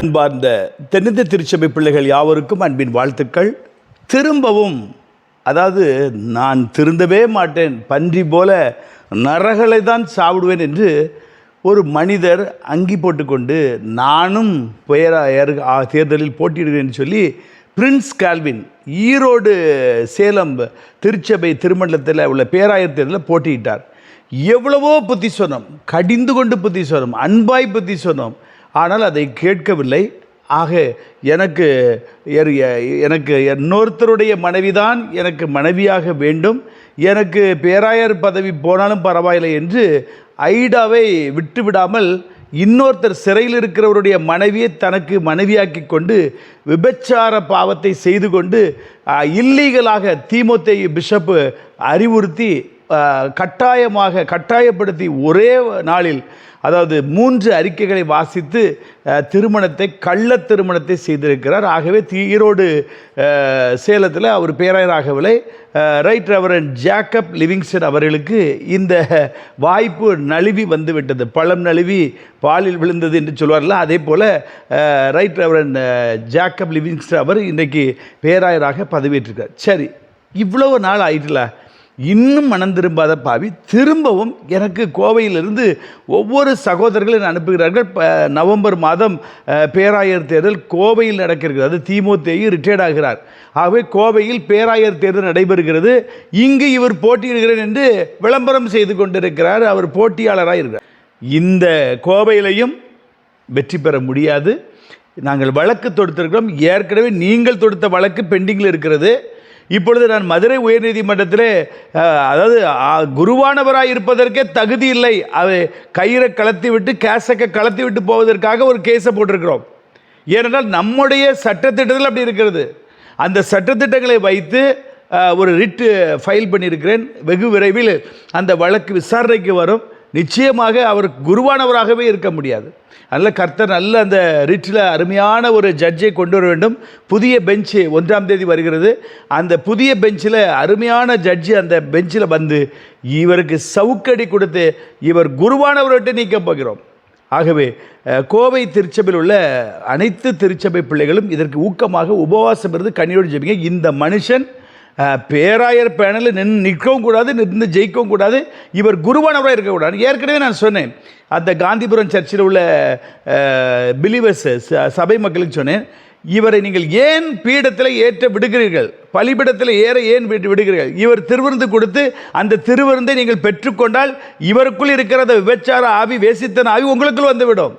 அன்பார்ந்த தென்னிந்திய திருச்சபை பிள்ளைகள் யாவருக்கும் அன்பின் வாழ்த்துக்கள். திரும்பவும் அதாவது நான் திருந்தவே மாட்டேன் பன்றி போல நரகளை தான் சாப்பிடுவேன் என்று ஒரு மனிதர் அங்கி போட்டுக்கொண்டு நானும் பேராயர் ஆ- தேர்தலில் போட்டியிடுகிறேன் சொல்லி பிரின்ஸ் கால்வின் ஈரோடு சேலம் திருச்சபை திருமண்டலத்தில் உள்ள பேராயர் தேர்தலில் போட்டியிட்டார். எவ்வளவோ புத்தி சொன்னோம் கடிந்து கொண்டு புத்தி சொன்னோம் அன்பாய் புத்தி சொன்னோம் ஆனால் அதை கேட்கவில்லை. ஆக எனக்கு எர்- எனக்கு இன்னொருத்தருடைய மனைவிதான் எனக்கு மனைவியாக வேண்டும். எனக்கு பேராயர் பதவி போனாலும் பரவாயில்லை என்று ஐடாவை விட்டு விடாமல் இன்னொருத்தர் சிறையில் இருக்கிறவருடைய மனைவியை தனக்கு மனைவியாக்கி கொண்டு விபச்சார பாவத்தை செய்து கொண்டு இல்லீகலாக தீமோத்தே பிஷப்பு அறிவுறுத்தி கட்டாயமாக கட்டாயப்படுத்தி ஒரே நாளில் அதாவது மூன்று அறிக்கைகளை வாசித்து திருமணத்தை கள்ள திருமணத்தை செய்திருக்கிறார். ஆகவே ஈரோடு சேலத்தில் அவர் பேராயராகவில்லை ரைட் ரெவரன் ஜேக்கப் லிவிங்ஸ்டன் அவர்களுக்கு இந்த வாய்ப்பு நழுவி வந்துவிட்டது. பழம் நழுவி பாலில் விழுந்தது என்று சொல்வார்ல அதே போல் ரைட் ரெவரன் ஜேக்கப் லிவிங்ஸ்டன் அவர் இன்றைக்கு பேராயராக பதவியேற்றிருக்கார். சரி இவ்வளவு நாள் ஆயிட்டுல இன்னும் மனம் திரும்பாத பாவி. திரும்பவும் எனக்கு கோவையிலிருந்து ஒவ்வொரு சகோதரர்களும் அனுப்புகிறார்கள். நவம்பர் மாதம் பேராயர் தேர்தல் கோவையில் நடக்கிறது. அது தீமோத்தேயு ரிட்டையர்ட் ஆகிறார். ஆகவே கோவையில் பேராயர் தேர்தல் நடைபெறுகிறது. இங்கு இவர் போட்டியிடுகிறேன் என்று விளம்பரம் செய்து கொண்டிருக்கிறார். அவர் போட்டியாளராக இருக்கிறார். இந்த கோவையிலையும் வெற்றி பெற முடியாது. நாங்கள் வழக்கு தொடுத்திருக்கிறோம். ஏற்கனவே நீங்கள் தொடுத்த வழக்கு பெண்டிங்கில் இருக்கிறது. இப்பொழுது நான் மதுரை உயர்நீதிமன்றத்தில் அதாவது குருவானவராக இருப்பதற்கே தகுதி இல்லை. அதை கயிறை கலத்தி விட்டு கேசக்கை கலத்தி விட்டு போவதற்காக ஒரு கேஸை போட்டிருக்கிறோம். ஏனென்றால் நம்முடைய சட்டத்திட்டத்தில் அப்படி இருக்கிறது. அந்த சட்டத்திட்டங்களை வைத்து ஒரு ரிட்டு ஃபைல் பண்ணியிருக்கிறேன். வெகு விரைவில் அந்த வழக்கு விசாரணைக்கு வரும். நிச்சயமாக அவர் குருவானவராகவே இருக்க முடியாது. நல்ல கர்த்தர் நல்ல அந்த ரிட்டில் அருமையான ஒரு ஜட்ஜை கொண்டு வர வேண்டும். புதிய பெஞ்சு ஒன்றாம் தேதி வருகிறது. அந்த புதிய பெஞ்சில் அருமையான ஜட்ஜி அந்த பெஞ்சில் வந்து இவருக்கு சவுக்கடி கொடுத்து இவர் குருவானவர்கிட்ட நீக்க போகிறோம். ஆகவே கோவை திருச்சபையில் உள்ள அனைத்து திருச்சபை பிள்ளைகளும் இதற்கு ஊக்கமாக உபவாசம் இருந்து கண்ணீரோடு ஜெபிங்க. இந்த மனுஷன் பேராயர் பேனலில் நின்று நிற்கவும் கூடாது நின்று ஜெயிக்கவும் கூடாது. இவர் குருவானவராக இருக்கக்கூடாது ஏற்கனவே நான் சொன்னேன். அந்த காந்திபுரம் சர்ச்சில் உள்ள பிலிவர்ஸ் சபை மக்களுக்கு சொன்னேன். இவரை நீங்கள் ஏன் பீடத்தில் ஏற்ற விடுகிறீர்கள்? பலிபீடத்தில் ஏற ஏன் விட்டு விடுகிறீர்கள்? இவர் திருவிருந்து கொடுத்து அந்த திருவிருந்தை நீங்கள் பெற்றுக்கொண்டால் இவருக்குள் இருக்கிற அந்த விபச்சார ஆவி வேசித்தன ஆவி உங்களுக்குள் வந்துவிடும்.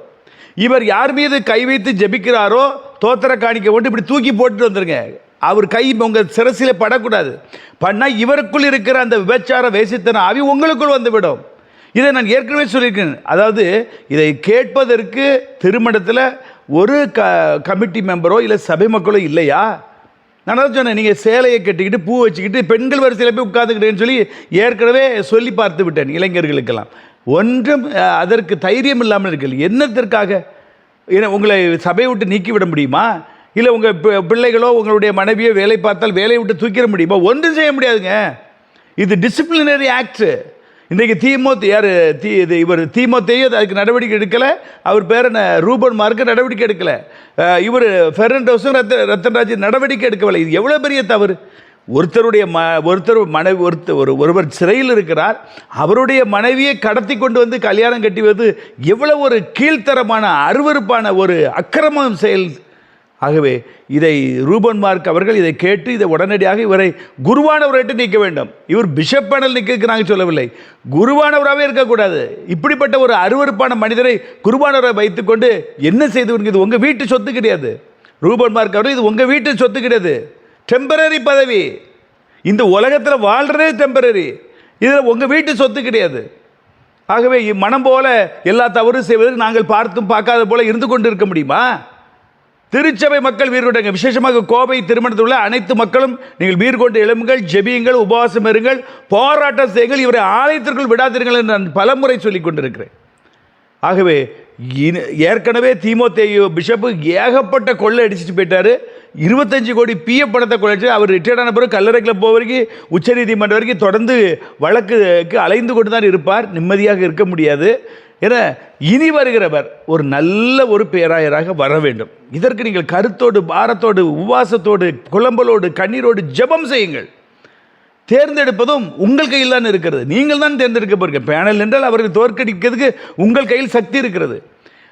இவர் யார் மீது கை வைத்து ஜெபிக்கிறாரோ தோத்திர காணிக்க போட்டு இப்படி தூக்கி போட்டுட்டு வந்துருங்க. அவர் கை உங்கள் சிரசில் படக்கூடாது. பண்ணால் இவருக்குள் இருக்கிற அந்த விபச்சார வேசித்தன ஆவி உங்களுக்குள் வந்துவிடும். இதை நான் ஏற்கனவே சொல்லியிருக்கேன். அதாவது இதை கேட்பதற்கு திருமணத்தில் ஒரு க கமிட்டி மெம்பரோ இல்லை சபை மக்களோ இல்லையா? நான் தான் சொன்னேன் நீங்கள் சேலையை கட்டிக்கிட்டு பூ வச்சுக்கிட்டு பெண்கள் வரிசையில் போய் உட்காந்துக்கிட்டேன்னு சொல்லி ஏற்கனவே சொல்லி பார்த்து விட்டேன் இளைஞர்களுக்கெல்லாம். ஒன்றும் அதற்கு தைரியம் இல்லாமல் இருக்கு என்னத்திற்காக? உங்களை சபையை விட்டு நீக்கி விட முடியுமா? இல்லை உங்கள் பிள்ளைகளோ உங்களுடைய மனைவியோ வேலை பார்த்தால் வேலையை விட்டு தூக்கிட முடியுமா. ஒன்றும் செய்ய முடியாதுங்க. இது டிசிப்ளினரி ஆக்ட் இன்றைக்கு தீமோத் யார் தீ இது இவர் தீமோத்தையும் அதுக்கு நடவடிக்கை எடுக்கலை. அவர் பேர் என்ன? ரூபன் மார்க்கு நடவடிக்கை எடுக்கலை. இவர் ஃபெர்னண்டோஸும் ரத்த ரத்தன்ராஜ் நடவடிக்கை எடுக்கவில்லை. இது எவ்வளோ பெரிய தவறு? ஒருத்தருடைய ம ஒருத்தர் மனைவி ஒருத்தர் ஒரு ஒருவர் சிறையில் இருக்கிறார். அவருடைய மனைவியை கடத்தி கொண்டு வந்து கல்யாணம் கட்டிவது எவ்வளோ ஒரு கீழ்த்தரமான அருவருப்பான ஒரு அக்கிரமம் செயல் ஆகவே இதை ரூபன் மார்க் அவர்கள் இதை கேட்டு இதை உடனடியாக இவரை குருவானவர்கிட்ட நிற்க வேண்டும். இவர் பிஷப் பேனல் நிற்க நாங்கள் சொல்லவில்லை. குருவானவராகவே இருக்கக்கூடாது. இப்படிப்பட்ட ஒரு அருவருப்பான மனிதரை குருவானவரை வைத்துக்கொண்டு என்ன செய்து இது உங்கள் வீட்டு சொத்து கிடையாது. ரூபன் மார்க் அவர்கள் இது உங்கள் வீட்டு சொத்து கிடையாது. டெம்பரரி பதவி. இந்த உலகத்தில் வாழ்கிறதே டெம்பரரி இதில் உங்கள் வீட்டு சொத்து கிடையாது. ஆகவே மனம் போல எல்லா தவறும் செய்வதற்கு நாங்கள் பார்த்தும் பார்க்காத போல இருந்து கொண்டு இருக்க முடியுமா? திருச்சபை மக்கள் வீர் கொண்டாங்க விசேஷமாக கோவை திருமணத்தில் உள்ள அனைத்து மக்களும் நீங்கள் வீர் கொண்டு எழும்புங்கள் ஜெபியுங்கள் உபவாசம் இருங்கள் போராட்டம் செய்யுங்கள் இவரை ஆலயத்திற்குள் விடாதீர்கள் என்று நான் பலமுறை சொல்லிக் கொண்டிருக்கிறேன். ஆகவே இனி- ஏற்கனவே தீமோத்தேயு பிஷப்பு ஏகப்பட்ட கொள்ளை அடிச்சுட்டு போயிட்டாரு. இருபத்தஞ்சு கோடி பிஎஃப் பணத்தை கொள்ளைச்சு அவர் ரிட்டையர்ட் ஆன பிறகு கல்லறைக்கில் போக வரைக்கும் உச்சநீதிமன்றம் வரைக்கும் தொடர்ந்து வழக்குக்கு அலைந்து கொண்டு தான் இருப்பார். நிம்மதியாக இருக்க முடியாது. என இனி வருகிறவர் ஒரு நல்ல ஒரு பேராயராக வர வேண்டும். இதற்கு நீங்கள் கருத்தோடு பாரத்தோடு உவாசத்தோடு குழம்பலோடு கண்ணீரோடு ஜெபம் செய்யுங்கள். தேர்ந்தெடுப்பதும் உங்கள் கையில் தான் இருக்கிறது. நீங்கள் தான் தேர்ந்தெடுக்க போறீங்க பேனல் என்றால் அவர்கள் தோற்கடிக்கிறதுக்கு உங்கள் கையில் சக்தி இருக்கிறது.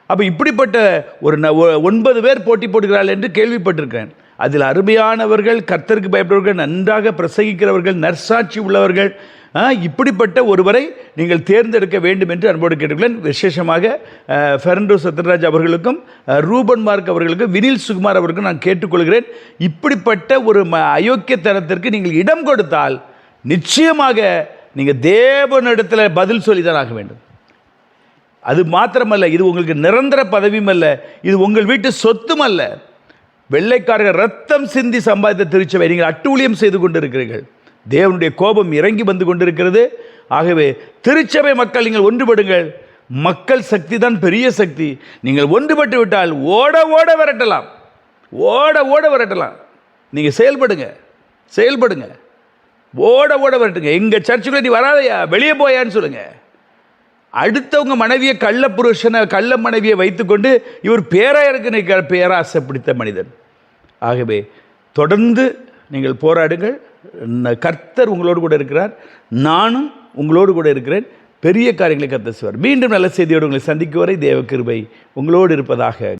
அப்போ இப்படிப்பட்ட ஒரு ந- ஒ- ஒன்பது பேர் போட்டி போடுகிறார்கள் என்று கேள்விப்பட்டிருக்கிறேன். அதில் அருமையானவர்கள் கர்த்தருக்கு பயப்படுபவர்கள் நன்றாக பிரசகிக்கிறவர்கள் நற்சாட்சி உள்ளவர்கள் இப்படிப்பட்ட ஒருவரை நீங்கள் தேர்ந்தெடுக்க வேண்டும் என்று அன்போடு கேட்டுக்கொள்ளேன் விசேஷமாக அஹ், சத்யராஜ் அவர்களுக்கும் ரூபன் மார்க் அவர்களுக்கும் வினில் சுகுமார் அவர்களுக்கும் நான் கேட்டுக்கொள்கிறேன். இப்படிப்பட்ட ஒரு ம அயோக்கியத்தனத்திற்கு நீங்கள் இடம் கொடுத்தால் நிச்சயமாக நீங்கள் தேவனிடத்தில் பதில் சொல்லிதான் ஆக வேண்டும். அது மாத்திரமல்ல இது உங்களுக்கு நிரந்தர பதவியும் அல்ல இது உங்கள் வீட்டு சொத்தும் அல்ல. வெள்ளைக்காரர்கள் ரத்தம் சிந்தி சம்பாதித்த திருச்சபை நீங்கள் அட்டூழியம் செய்து கொண்டிருக்கிறீர்கள். தேவனுடைய கோபம் இறங்கி வந்து கொண்டிருக்கிறது. ஆகவே திருச்சபை மக்கள் நீங்கள் ஒன்றுபடுங்கள். மக்கள் சக்தி தான் பெரிய சக்தி. நீங்கள் ஒன்றுபட்டு விட்டால் ஓட ஓட விரட்டலாம். ஓட ஓட விரட்டலாம். நீங்கள் செயல்படுங்க. செயல்படுங்க. ஓட ஓட விரட்டுங்க. எங்கள் சர்ச்சுக்குள்ள நீ வராதையா? வெளியே போயான்னு சொல்லுங்கள் அடுத்தவங்க மனைவியை கள்ள புருஷனை கள்ள மனைவியை வைத்துக்கொண்டு இவர் பேராயருக்கு நிற்கிற பேராசை பிடித்த மனிதன். ஆகவே தொடர்ந்து நீங்கள் போராடுங்கள். கர்த்தர் உங்களோடு கூட இருக்கிறார். நானும் உங்களோடு கூட இருக்கிறேன். பெரிய காரியங்களை கர்த்தர் செய்வார். மீண்டும் நல்ல செய்தியோடு உங்களை சந்திக்கும் வரை தேவ கிருபை உங்களோடு இருப்பதாக